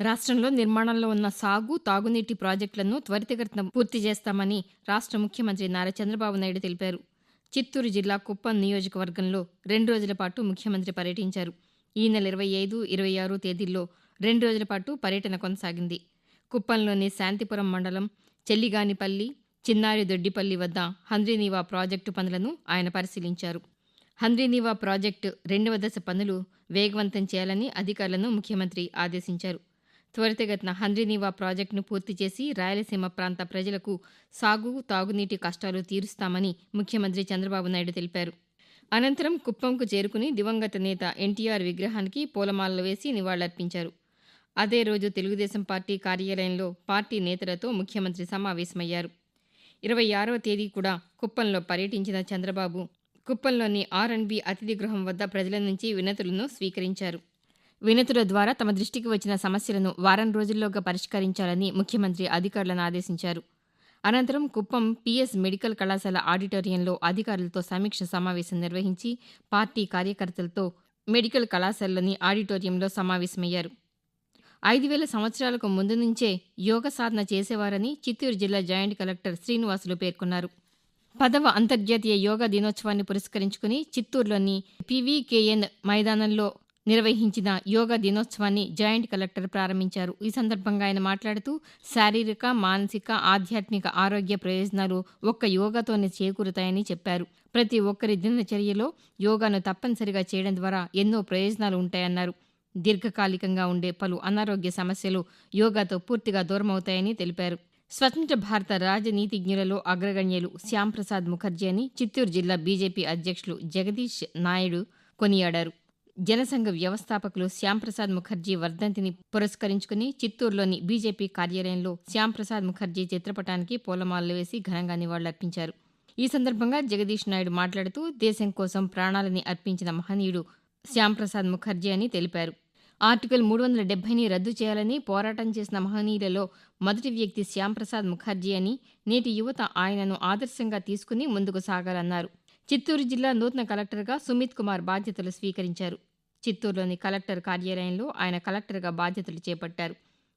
రాష్ట్రంలో నిర్మాణంలో ఉన్న సాగు తాగునీటి ప్రాజెక్టులను త్వరితగతిన పూర్తి చేస్తామని రాష్ట్ర ముఖ్యమంత్రి నారా చంద్రబాబు నాయుడు తెలిపారు. చిత్తూరు జిల్లా కుప్పం నియోజకవర్గంలో రెండు రోజుల పాటు ముఖ్యమంత్రి పర్యటించారు. ఈ నెల ఇరవై ఐదు ఇరవై ఆరు తేదీల్లో రెండు రోజుల పాటు పర్యటన కొనసాగింది. కుప్పంలోని శాంతిపురం మండలం చెల్లిగానిపల్లి చిన్నారి దొడ్డిపల్లి వద్ద హంద్రీనీవా ప్రాజెక్టు పనులను ఆయన పరిశీలించారు. హంద్రీనీవా ప్రాజెక్టు రెండవ దశ పనులు వేగవంతం చేయాలని అధికారులను ముఖ్యమంత్రి ఆదేశించారు. త్వరితగతిన హంద్రీనీవా ప్రాజెక్టును పూర్తి చేసి రాయలసీమ ప్రాంత ప్రజలకు సాగు తాగునీటి కష్టాలు తీరుస్తామని ముఖ్యమంత్రి చంద్రబాబు నాయుడు తెలిపారు. అనంతరం కుప్పంకు చేరుకుని దివంగత నేత ఎన్టీఆర్ విగ్రహానికి పూలమాలలు వేసి నివాళులర్పించారు. అదే రోజు తెలుగుదేశం పార్టీ కార్యాలయంలో పార్టీ నేతలతో ముఖ్యమంత్రి సమావేశమయ్యారు. ఇరవై ఆరవ తేదీ కూడా కుప్పంలో పర్యటించిన చంద్రబాబు కుప్పంలోని ఆర్ అండ్ బి అతిథి గృహం వద్ద ప్రజల నుంచి వినతులను స్వీకరించారు. వినతుల ద్వారా తమ దృష్టికి వచ్చిన సమస్యలను వారం రోజుల్లోగా పరిష్కరించాలని ముఖ్యమంత్రి అధికారులను ఆదేశించారు. అనంతరం కుప్పం పిఎస్ మెడికల్ కళాశాల ఆడిటోరియంలో అధికారులతో సమీక్ష సమావేశం నిర్వహించి పార్టీ కార్యకర్తలతో మెడికల్ కళాశాలలోని ఆడిటోరియంలో సమావేశమయ్యారు. ఐదు వేల సంవత్సరాలకు ముందు నుంచే యోగ సాధన చేసేవారని చిత్తూరు జిల్లా జాయింట్ కలెక్టర్ శ్రీనివాసులు పేర్కొన్నారు. పదవ అంతర్జాతీయ యోగా దినోత్సవాన్ని పురస్కరించుకుని చిత్తూరులోని పీవీకేఎన్ మైదానంలో నిర్వహించిన యోగా దినోత్సవాన్ని జాయింట్ కలెక్టర్ ప్రారంభించారు. ఈ సందర్భంగా ఆయన మాట్లాడుతూ శారీరక మానసిక ఆధ్యాత్మిక ఆరోగ్య ప్రయోజనాలు ఒక్క యోగాతోనే చేకూరుతాయని చెప్పారు. ప్రతి ఒక్కరి దినచర్యలో యోగాను తప్పనిసరిగా చేయడం ద్వారా ఎన్నో ప్రయోజనాలు ఉంటాయన్నారు. దీర్ఘకాలికంగా ఉండే పలు అనారోగ్య సమస్యలు యోగాతో పూర్తిగా దూరమవుతాయని తెలిపారు. స్వతంత్ర భారత రాజనీతిజ్ఞులలో అగ్రగణ్యులు శ్యాంప్రసాద్ ముఖర్జీ అని చిత్తూరు జిల్లా బీజేపీ అధ్యక్షులు జగదీష్ నాయుడు కొనియాడారు. జనసంఘ వ్యవస్థాపకులు శ్యాంప్రసాద్ ముఖర్జీ వర్ధంతిని పురస్కరించుకుని చిత్తూరులోని బీజేపీ కార్యాలయంలో శ్యాంప్రసాద్ ముఖర్జీ చిత్రపటానికి పూలమాలలు వేసి ఘనంగా నివాళులర్పించారు. ఈ సందర్భంగా జగదీష్ నాయుడు మాట్లాడుతూ దేశం కోసం ప్రాణాలని అర్పించిన మహనీయుడు శ్యాంప్రసాద్ ముఖర్జీ అని తెలిపారు. ఆర్టికల్ మూడు వందల డెబ్బైని రద్దు చేయాలని పోరాటం చేసిన మహనీయులలో మొదటి వ్యక్తి శ్యాంప్రసాద్ ముఖర్జీ అని నేటి యువత ఆయనను ఆదర్శంగా తీసుకుని ముందుకు సాగాలన్నారు. చిత్తూరు జిల్లా నూతన కలెక్టర్గా సుమిత్ కుమార్ బాధ్యతలు స్వీకరించారు. చిత్తూరులోని కలెక్టర్ కార్యాలయంలో ఆయన కలెక్టర్గా బాధ్యతలు చేపట్టారు.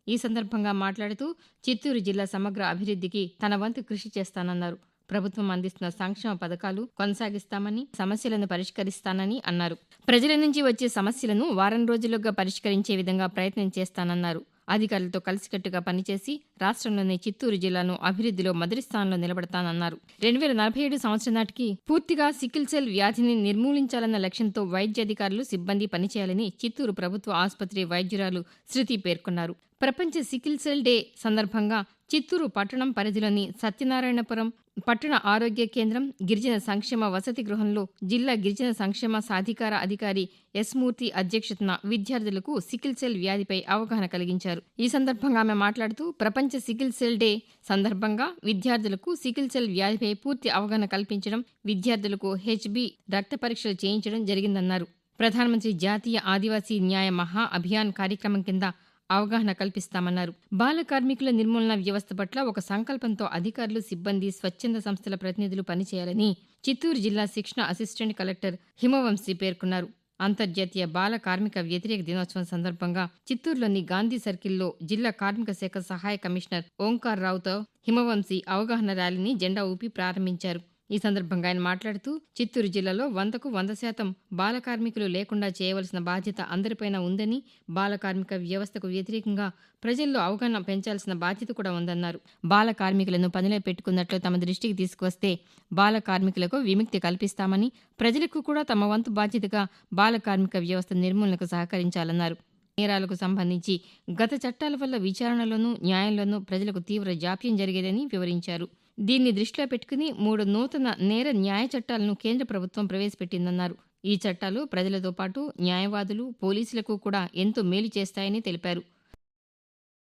ఈ సందర్భంగా మాట్లాడుతూ చిత్తూరు జిల్లా సమగ్ర అభివృద్ధికి తన వంతు కృషి చేస్తానన్నారు. ప్రభుత్వం అందిస్తున్న సంక్షేమ పథకాలు కొనసాగిస్తామని సమస్యలను పరిష్కరిస్తానని అన్నారు. ప్రజల నుంచి వచ్చే సమస్యలను వారం రోజుల్లోగా పరిష్కరించే విధంగా ప్రయత్నం చేస్తానన్నారు. అధికారులతో కలిసికట్టుగా పనిచేసి రాష్ట్రంలోని చిత్తూరు జిల్లాను అభివృద్ధిలో మొదటి స్థానంలో నిలబడతానన్నారు. రెండు వేల నలభై ఏడు సంవత్సరం నాటికి పూర్తిగా సికిల్ సెల్ వ్యాధిని నిర్మూలించాలన్న లక్ష్యంతో వైద్యాధికారులు సిబ్బంది పనిచేయాలని చిత్తూరు ప్రభుత్వ ఆసుపత్రి వైద్యురాలు శృతి పేర్కొన్నారు. ప్రపంచ సికిల్ సెల్ డే సందర్భంగా చిత్తూరు పట్టణం పరిధిలోని సత్యనారాయణపురం పట్టణ ఆరోగ్య కేంద్రం గిరిజన సంక్షేమ వసతి గృహంలో జిల్లా గిరిజన సంక్షేమ సాధికార అధికారి ఎస్ మూర్తి అధ్యక్షతన విద్యార్థులకు సికిల్ సెల్ వ్యాధిపై అవగాహన కలిగించారు. ఈ సందర్భంగా ఆమె మాట్లాడుతూ ప్రపంచ సికిల్ సెల్ డే సందర్భంగా విద్యార్థులకు సికిల్ సెల్ వ్యాధిపై పూర్తి అవగాహన కల్పించడం విద్యార్థులకు హెచ్బి రక్త పరీక్షలు చేయించడం జరిగిందన్నారు. ప్రధానమంత్రి జాతీయ ఆదివాసీ న్యాయ మహా అభియాన్ కార్యక్రమం కింద అవగాహన కల్పిస్తామన్నారు. బాల కార్మికుల నిర్మూలన వ్యవస్థ పట్ల ఒక సంకల్పంతో అధికారులు సిబ్బంది స్వచ్ఛంద సంస్థల ప్రతినిధులు పనిచేయాలని చిత్తూరు జిల్లా శిక్షణ అసిస్టెంట్ కలెక్టర్ హిమవంశీ పేర్కొన్నారు. అంతర్జాతీయ బాల కార్మిక వ్యతిరేక దినోత్సవం సందర్భంగా చిత్తూరులోని గాంధీ సర్కిల్లో జిల్లా కార్మిక శాఖ సహాయ కమిషనర్ ఓంకార్ రావుతో హిమవంశీ అవగాహన ర్యాలీని జెండా ఊపి ప్రారంభించారు. ఈ సందర్భంగా ఆయన మాట్లాడుతూ చిత్తూరు జిల్లాలో వందకు వంద శాతం బాల కార్మికులు లేకుండా చేయవలసిన బాధ్యత అందరిపైన ఉందని బాల కార్మిక వ్యవస్థకు వ్యతిరేకంగా ప్రజల్లో అవగాహన పెంచాల్సిన బాధ్యత కూడా ఉందన్నారు. బాల కార్మికులను పనిలో పెట్టుకున్నట్లు తమ దృష్టికి తీసుకువస్తే బాల కార్మికులకు విముక్తి కల్పిస్తామని ప్రజలకు కూడా తమ వంతు బాధ్యతగా బాల కార్మిక వ్యవస్థ నిర్మూలనకు సహకరించాలన్నారు. నేరాలకు సంబంధించి గత చట్టాల వల్ల విచారణలోనూ న్యాయంలోనూ ప్రజలకు తీవ్ర జాప్యం జరిగేదని వివరించారు. దీన్ని దృష్టిలో పెట్టుకుని మూడు నూతన నేర న్యాయ చట్టాలను కేంద్ర ప్రభుత్వం ప్రవేశపెట్టిందన్నారు. ఈ చట్టాలు ప్రజలతో పాటు న్యాయవాదులు పోలీసులకు కూడా ఎంతో మేలు చేస్తాయని తెలిపారు.